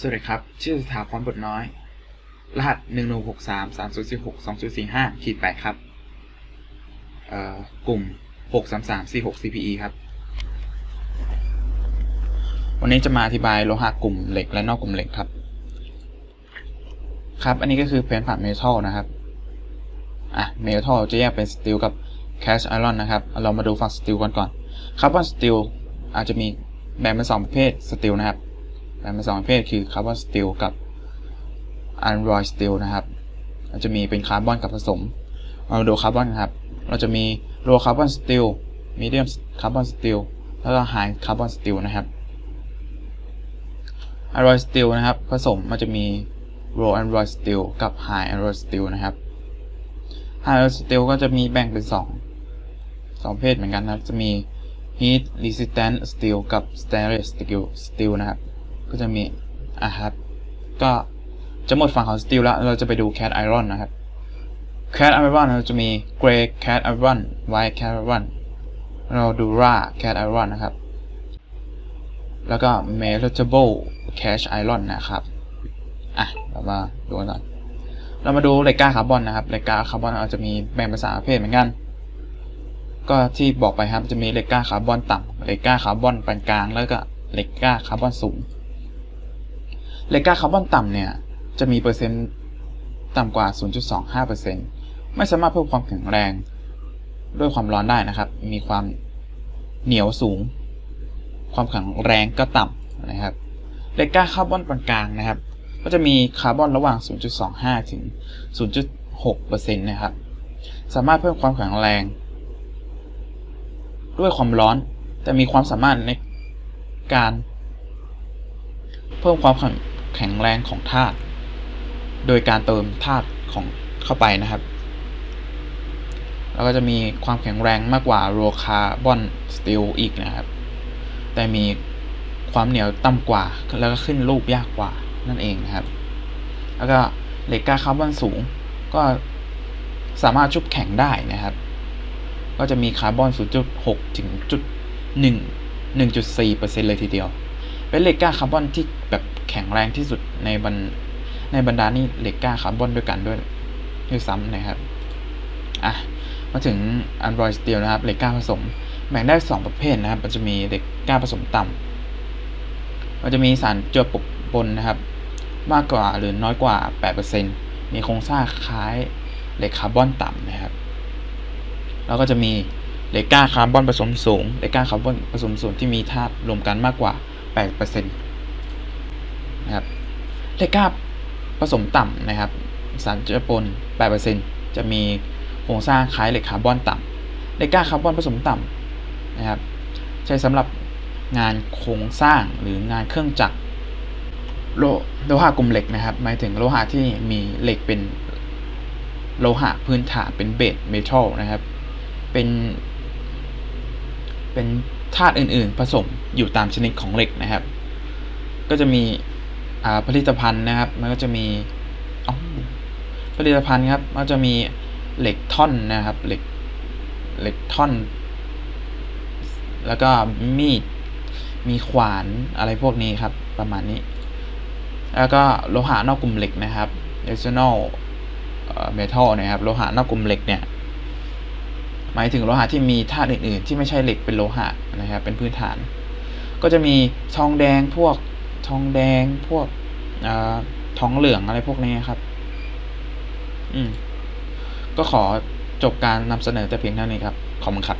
สวัสดีครับ ชื่อสถาพรบทน้อย รหัสหนึ่งหนึ่งหกสามสามศูนย์สี่หกสองศูนย์สี่ห้าขีดแปดครับเอ่อกลุ่มหกสามสามสี่หก CPE ครับ วันนี้จะมาอธิบายโลหะกลุ่มเหล็กและนอกกลุ่มเหล็กครับ ครับ อันนี้ก็คือเพนผ่านเมทัลนะครับ อะ เมทัลจะแยกเป็นสตีลกับแคชไอรอนนะครับ เรามาดูฝั่งสตีลก่อนก่อนคาร์บอนสตีลอาจจะมีแบ่งเป็นสองประเภทสตีลนะครับ แบ่งเป็นสองประเภทคือคาร์บอนสตีลกับอันรอยสตีลนะครับเราจะมีเป็นคาร์บอนกับผสม เราดูคาร์บอนครับ เราจะมีโลคาร์บอนสตีลมีเดียมคาร์บอนสตีลแล้วก็ไฮคาร์บอนสตีลนะครับอันรอยสตีลนะครับ ผสมมันจะมีโลอันรอยสตีลกับไฮอันรอยสตีลนะครับไฮอันรอยสตีลก็จะมีแบ่งเป็นสองสองประเภทเหมือนกันนะครับ จะมี heat resistant steel กับ stainless steel steel นะครับ ก็จะมีอะครับ ก็จะหมดฝั่งของสตีลแล้วเราจะไปดูแค t ไอรอนนะครับแค t ไอรอนเราจะมี gray cat iron white cat iron เราดูรา cat iron นนะครับ แล้วก็ metallable cash iron นะครับ อะ เรามาดูกันก่อน เรามาดูเหล็กก้าคาร์บอนนะครับเหล็กก้าคาร์บอนเราจะมีแบ่งเป็นสามประเภทเหมือนกัน ก็ที่บอกไปครับจะมีเหล็กก้าคาร์บอนต่ำเหล็กก้าคาร์บอนปานกลางแล้วก็เหล็กก้าคาร์บอนสูง เลกก้าคาร์บอนต่ำเนี่ย จะมีเปอร์เซ็นต์ต่ำกว่า 0.25%ไม่สามารถเพิ่มความแข็งแรง ด้วยความร้อนได้นะครับ มีความเหนียวสูง ความแข็งแรงก็ต่ำนะครับเลกก้าคาร์บอนปานกลางนะครับ ก็จะมีคาร์บอนระหว่าง 0.25 ถึง 0.6%นะครับ สามารถเพิ่มความแข็งแรง ด้วยความร้อน แต่มีความสามารถในการเพิ่มความแข็ง แข็งแรงของธาตุโดยการเติมธาตุของเข้าไปนะครับ แล้วก็จะมีความแข็งแรงมากกว่าโลคาร์บอนสตีลอีกนะครับ แต่มีความเหนียวต่ำกว่า แล้วก็ขึ้นรูปยากกว่านั่นเองนะครับ แล้วก็เหล็กก้าคาร์บอนสูงก็สามารถชุบแข็งได้นะครับ ก็จะมีคาร์บอน 0.6 ถึงจุด1 1.4%เลยทีเดียว เป็นเหล็กก้าคาร์บอนที่แบบ แข็งแรงที่สุดในบรรในบรรดานี่เหล็กก้าคาร์บอนด้วยกันด้วยด้วยซ้ำนะครับ อะ มาถึงอันรอยสตีลนะครับเหล็กก้าผสม แบ่งได้ 2 ประเภทนะครับ มันจะมีเหล็กก้าผสมต่ำมันจะมีสารเจือปปนนะครับ มากกว่าหรือน้อยกว่า 8%มีโครงสร้างคล้ายเหล็กคาร์บอนต่ำนะครับ แล้วก็จะมีเหล็กก้าคาร์บอนผสมสูงเหล็กก้าคาร์บอนผสมสูงที่มีธาตุรวมกันมากกว่า 8% นะครับเหล็กก้าผสมต่ำนะครับ สารเจือปน 8%จะมีโครงสร้างคล้ายเหล็กคาร์บอนต่ำเหล็กก้าคาร์บอนผสมต่ำนะครับ ใช้สำหรับงานโครงสร้างหรืองานเครื่องจักรโลโลหะกลุ่มเหล็กนะครับ หมายถึงโลหะที่มีเหล็กเป็นโลหะพื้นฐานเป็นเบสเมทัลนะครับ เป็น เป็นธาตุอื่นๆ ผสมอยู่ตามชนิดของเหล็กนะครับ ก็จะมี ผลิตภัณฑ์นะครับ มันก็จะมีผลิตภัณฑ์ครับมันจะมีเหล็กท่อนนะครับเหล็กเหล็กท่อน แล้วก็มีดมีขวานอะไรพวกนี้ครับ ประมาณนี้ แล้วก็โลหะนอกกลุ่มเหล็กนะครับ additional metal นะครับโลหะนอกกลุ่มเหล็กเนี่ยหมายถึงโลหะที่มีธาตุอื่นๆ ที่ไม่ใช่เหล็กเป็นโลหะนะครับ เป็นพื้นฐาน ก็จะมีทองแดงพวก ทองแดงพวกอทองเหลืองอะไรพวกนี้ครับ อืม ก็ขอจบการนำเสนอแต่เพียงเท่านี้ครับ ขอบคุณครับ